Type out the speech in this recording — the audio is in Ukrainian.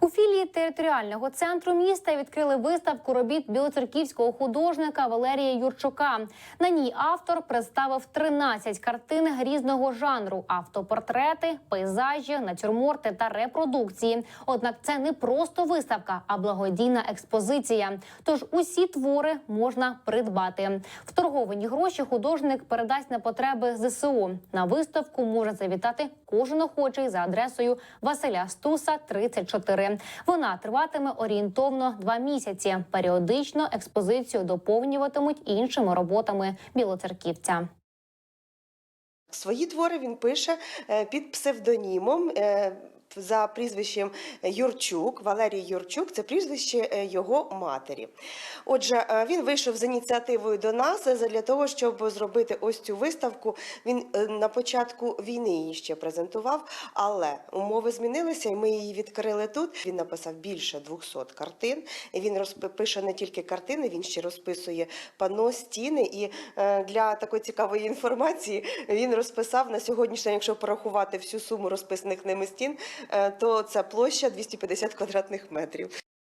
У філії територіального центру міста відкрили виставку робіт білоцерківського художника Валерія Юрчука. На ній автор представив 13 картин різного жанру: автопортрети, пейзажі, натюрморти та репродукції. Однак це не просто виставка, а благодійна експозиція. Тож усі твори можна придбати. Вторговані гроші художник передасть на потреби ЗСУ. На виставку може завітати кожен охочий за адресою Василя Стуса, 34. Вона триватиме орієнтовно два місяці. Періодично експозицію доповнюватимуть іншими роботами білоцерківця. Свої твори він пише е, під псевдонімом. За прізвищем Юрчук, Валерій Юрчук, це прізвище е, його матері. Отже, е, він вийшов з ініціативою до нас е, для того, щоб зробити ось цю виставку. Він на початку війни її ще презентував, але умови змінилися, і ми її відкрили тут. Він написав більше 200 картин. І він розпи- пише не тільки картини, він ще розписує пано, стіни. І для такої цікавої інформації він розписав на сьогоднішній якщо порахувати всю суму розписаних ними стін, то ця площа 250 квадратних метрів.